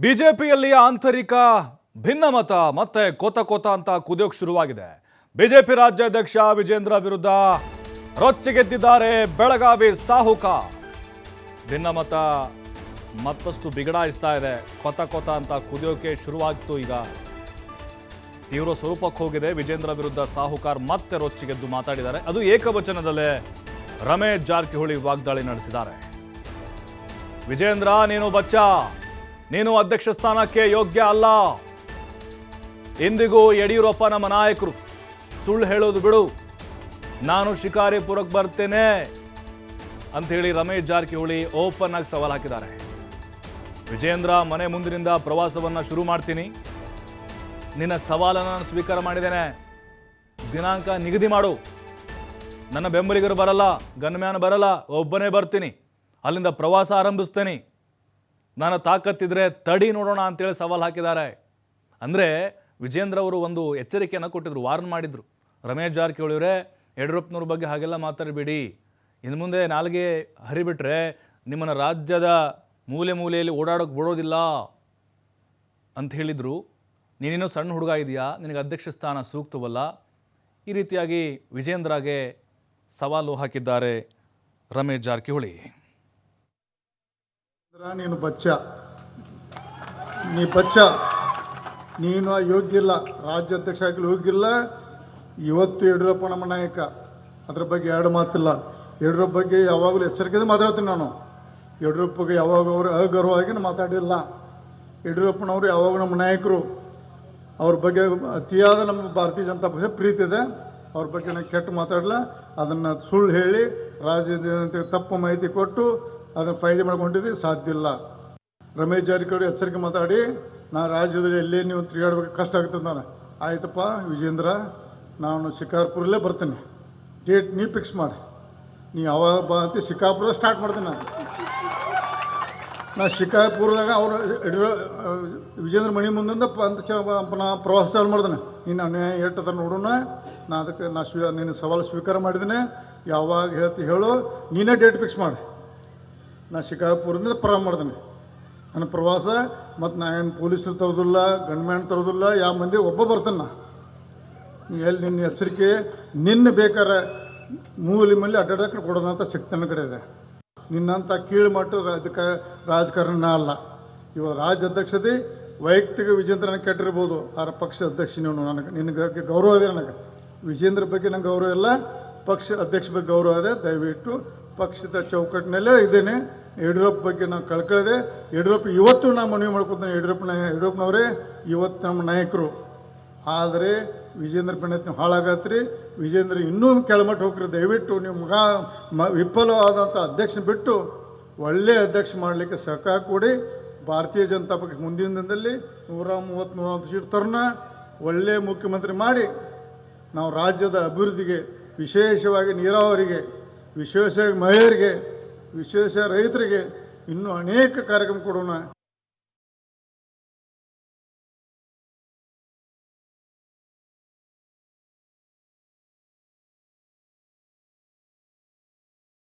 ಬಿಜೆಪಿಯಲ್ಲಿ ಆಂತರಿಕ ಭಿನ್ನಮತ ಮತ್ತೆ ಕೋತ ಕೋತ ಅಂತ ಕುದಿಯೋಕ್ ಶುರುವಾಗಿದೆ. ಬಿಜೆಪಿ ರಾಜ್ಯಾಧ್ಯಕ್ಷ ವಿಜೇಂದ್ರ ವಿರುದ್ಧ ರೊಚ್ಚಿಗೆದ್ದಿದ್ದಾರೆ ಬೆಳಗಾವಿ ಸಾಹುಕ. ಭಿನ್ನಮತ ಮತ್ತಷ್ಟು ಬಿಗಡಾಯಿಸ್ತಾ ಇದೆ. ಕೊತ ಕೊತ ಅಂತ ಕುದಿಯೋಕೆ ಶುರುವಾಗ್ತು ಈಗ. ತೀವ್ರ ಸ್ವರೂಪಕ್ಕೆ ಹೋಗಿದೆ ವಿಜೇಂದ್ರ ವಿರುದ್ಧ ಸಾಹುಕಾರ್ ಮತ್ತೆ ರೊಚ್ಚಿಗೆದ್ದು ಮಾತಾಡಿದ್ದಾರೆ. ಅದು ಏಕವಚನದಲ್ಲೇ ರಮೇಶ್ ಜಾರಕಿಹೊಳಿ ವಾಗ್ದಾಳಿ ನಡೆಸಿದ್ದಾರೆ. ವಿಜೇಂದ್ರ, ನೀನು ಬಚ್ಚ. ನೀನು ಅಧ್ಯಕ್ಷ ಸ್ಥಾನಕ್ಕೆ ಯೋಗ್ಯ ಅಲ್ಲ. ಇಂದಿಗೂ ಯಡಿಯೂರಪ್ಪ ನಮ್ಮ ನಾಯಕರು. ಸುಳ್ಳು ಹೇಳೋದು ಬಿಡು. ನಾನು ಶಿಕಾರಿಪುರಕ್ಕೆ ಬರ್ತೇನೆ ಹೇಳಿ ರಮೇಶ್ ಜಾರಕಿಹೊಳಿ ಓಪನ್ ಆಗಿ ಸವಾಲು ಹಾಕಿದ್ದಾರೆ. ವಿಜೇಂದ್ರ ಮನೆ ಮುಂದಿನಿಂದ ಪ್ರವಾಸವನ್ನು ಶುರು ಮಾಡ್ತೀನಿ. ನಿನ್ನ ಸವಾಲನ್ನು ನಾನು ಸ್ವೀಕಾರ ಮಾಡಿದ್ದೇನೆ. ದಿನಾಂಕ ನಿಗದಿ ಮಾಡು. ನನ್ನ ಬೆಂಬಲಿಗರು ಬರಲ್ಲ, ಗನ್ಮ್ಯಾನ್ ಬರಲ್ಲ, ಒಬ್ಬನೇ ಬರ್ತೀನಿ. ಅಲ್ಲಿಂದ ಪ್ರವಾಸ ಆರಂಭಿಸ್ತೇನೆ. ನನ್ನ ತಾಕತ್ತಿದ್ರೆ ತಡಿ ನೋಡೋಣ ಅಂತೇಳಿ ಸವಾಲು ಹಾಕಿದ್ದಾರೆ. ಅಂದರೆ ವಿಜೇಂದ್ರ ಅವರು ಒಂದು ಎಚ್ಚರಿಕೆಯನ್ನು ಕೊಟ್ಟಿದ್ರು ವಾರ್ನ್ ಮಾಡಿದರು. ರಮೇಶ್ ಜಾರಕಿಹೊಳಿ ಅವರೇ, ಯಡಿಯೂರಪ್ಪನವ್ರ ಬಗ್ಗೆ ಹಾಗೆಲ್ಲ ಮಾತಾಡಬೇಡಿ. ಇನ್ನು ಮುಂದೆ ನಾಲ್ಗೆ ಹರಿಬಿಟ್ರೆ ನಿಮ್ಮನ್ನು ರಾಜ್ಯದ ಮೂಲೆ ಮೂಲೆಯಲ್ಲಿ ಓಡಾಡೋಕೆ ಬಿಡೋದಿಲ್ಲ ಅಂತ ಹೇಳಿದರು. ನೀನೇನೋ ಸಣ್ಣ ಹುಡುಗ ಇದೆಯಾ? ನಿನಗೆ ಅಧ್ಯಕ್ಷ ಸ್ಥಾನ ಸೂಕ್ತವಲ್ಲ? ಈ ರೀತಿಯಾಗಿ ವಿಜೇಂದ್ರಗೆ ಸವಾಲು ಹಾಕಿದ್ದಾರೆ ರಮೇಶ್ ಜಾರಕಿಹೊಳಿ. ನೀನು ಬಚ್ಚ. ನೀ ಬಚ್ಚ. ನೀನು ಯೋಗ್ಯ ಇಲ್ಲ ರಾಜ್ಯಾಧ್ಯಕ್ಷ ಆಗಲಿ ಯೋಗ್ಯಿಲ್ಲ ಇವತ್ತು ಯಡಿಯೂರಪ್ಪ ನಮ್ಮ ನಾಯಕ. ಅದ್ರ ಬಗ್ಗೆ ಎರಡು ಮಾತಿಲ್ಲ. ಯಡಿಯೂರಪ್ಪ ಬಗ್ಗೆ ಯಾವಾಗಲೂ ಎಚ್ಚರಿಕೆಯಿಂದ ಮಾತಾಡ್ತೀನಿ ನಾನು. ಯಡಿಯೂರಪ್ಪಗೆ ಯಾವಾಗ ಅವರು ಅಗೌರವವಾಗಿ ಮಾತಾಡಿಲ್ಲ. ಯಡಿಯೂರಪ್ಪನವರು ಯಾವಾಗ ನಮ್ಮ ನಾಯಕರು. ಅವ್ರ ಬಗ್ಗೆ ಅತಿಯಾದ ನಮ್ಮ ಭಾರತೀಯ ಜನತಾ ಪಕ್ಷ ಪ್ರೀತಿ ಇದೆ. ಅವ್ರ ಬಗ್ಗೆ ನಾನು ಕೆಟ್ಟ ಮಾತಾಡಲ್ಲ. ಅದನ್ನು ಸುಳ್ಳು ಹೇಳಿ ರಾಜ್ಯದ ತಪ್ಪು ಮಾಹಿತಿ ಕೊಟ್ಟು ಅದನ್ನು ಫೈದೆ ಮಾಡ್ಕೊಂಡಿದ್ದು ಸಾಧ್ಯ ಇಲ್ಲ. ರಮೇಶ್ ಜಾರಕಿಹೊಳಿ ಎಚ್ಚರಿಕೆ ಮಾತಾಡಿ, ನಾ ರಾಜ್ಯದಲ್ಲಿ ಎಲ್ಲೇ ನೀವು ತಿರುಗಾಡ್ಬೇಕು, ಕಷ್ಟ ಆಗ್ತದೆ ನಾನು ಆಯ್ತಪ್ಪ ವಿಜೇಂದ್ರ ನಾನು ಶಿಕಾರ್ಪುರಲ್ಲೇ ಬರ್ತೀನಿ. ಡೇಟ್ ನೀ ಫಿಕ್ಸ್ ಮಾಡಿ. ನೀ ಯಾವಾಗ ಬಾ ಅಂತ ಶಿಕಾರ್ಪುರದಾಗ ಸ್ಟಾರ್ಟ್ ಮಾಡ್ತೀನಿ ನಾನು. ನಾ ಶಿಕಾರ್ಪುರದಾಗ ಅವರು ವಿಜೇಂದ್ರ ಮಣಿ ಮುಂದಿಂದ ಅಂತ ನಾ ಪ್ರವಾಸ ಚಾಲು ಮಾಡ್ದೇನೆ ನೀನು ಅನ್ಯಾಯ ಏಟದ ನೋಡೋಣ ನಾ ಅದಕ್ಕೆ ನಾ ಸ್ವೀ ನಿನ್ನ ಸವಾಲು ಸ್ವೀಕಾರ ಮಾಡಿದ್ದೇನೆ. ಯಾವಾಗ ಹೇಳ್ತಿ ಹೇಳು. ನೀನೇ ಡೇಟ್ ಫಿಕ್ಸ್ ಮಾಡಿ. ನಾ ಶಿಕಾಪುರದಿಂದ ಪ್ರಾರಂಭ ಮಾಡ್ದೇನೆ. ನನ್ನ ಪ್ರವಾಸ, ಮತ್ತು ನಾ ಏನು ಪೊಲೀಸರು ತರೋದಿಲ್ಲ ಗಣ್ಮ್ಯಾನ್ ತರೋದಿಲ್ಲ ಯಾವ ಮಂದಿ ಒಬ್ಬ ಬರ್ತಾನೆ ನಾ. ಎಲ್ಲಿ ನಿನ್ನ ಎಚ್ಚರಿಕೆ, ನಿನ್ನ ಬೇಕಾರೆ ಮೂಲಿ ಮಲ್ಲಿ ಅಡ್ಡಾಡಕ್ಕೆ ಕೊಡೋದಂತ ಶಕ್ತಿ ನನ್ನ ಕಡೆ ಇದೆ. ನಿನ್ನಂಥ ಕೀಳು ಮಟ್ಟದ ರಾಜಕ, ರಾಜಕಾರಣ ಅಲ್ಲ. ಇವಾಗ ರಾಜ್ಯ ಅಧ್ಯಕ್ಷತೆ, ವೈಯಕ್ತಿಕ ವಿಜೇಂದ್ರನ ಕೆಟ್ಟಿರ್ಬೋದು. ಆರ ಪಕ್ಷ ಅಧ್ಯಕ್ಷ ನೀವು ನನಗೆ, ನಿನಗೆ ಗೌರವ ಇದೆ ನನಗೆ. ವಿಜೇಂದ್ರ ಬಗ್ಗೆ ನಂಗೆ ಗೌರವ ಇಲ್ಲ, ಪಕ್ಷ ಅಧ್ಯಕ್ಷ ಬಗ್ಗೆ ಗೌರವ ಇದೆ. ದಯವಿಟ್ಟು ಪಕ್ಷದ ಚೌಕಟ್ಟಿನಲ್ಲೇ ಇದ್ದೇನೆ. ಯಡಿಯೂರಪ್ಪ ಬಗ್ಗೆ ನಾವು ಕಳ್ಕೊಳ್ಳದೆ ಯಡಿಯೂರಪ್ಪ ಇವತ್ತು ನಾನು ಮನವಿ ಮಾಡ್ಕೊತಾನೆ ಯಡಿಯೂರಪ್ಪನ ಯಡಿಯೂರಪ್ಪನವರೇ ಇವತ್ತು ನಮ್ಮ ನಾಯಕರು. ಆದರೆ ವಿಜೇಂದ್ರ ಪಂಡಿತ್ ನೀವು ಹಾಳಾಗತ್ರಿ. ವಿಜೇಂದ್ರ ಇನ್ನೂ ಕೆಳಮಟ್ಟ ಹೋಗ್ರಿ. ದಯವಿಟ್ಟು ನೀವು ಮಗ ಮ ವಿಫಲವಾದಂಥ ಅಧ್ಯಕ್ಷನ ಬಿಟ್ಟು ಒಳ್ಳೆಯ ಅಧ್ಯಕ್ಷ ಮಾಡಲಿಕ್ಕೆ ಸಹಕಾರ ಕೊಡಿ. ಭಾರತೀಯ ಜನತಾ ಪಕ್ಷ ಮುಂದಿನ ದಿನದಲ್ಲಿ ನೂರ ಮೂವತ್ತು ನೂರ ಒಂದು ಸೀಟ್ ತರೋಣ. ಒಳ್ಳೆಯ ಮುಖ್ಯಮಂತ್ರಿ ಮಾಡಿ. ನಾವು ರಾಜ್ಯದ ಅಭಿವೃದ್ಧಿಗೆ ವಿಶೇಷವಾಗಿ ನೀರಾವರಿಗೆ ವಿಶೇಷವಾಗಿ ಮಹಿಳೆಯರಿಗೆ ವಿಶೇಷ ರೈತರಿಗೆ ಇನ್ನೂ ಅನೇಕ ಕಾರ್ಯಕ್ರಮ ಕೊಡೋಣ.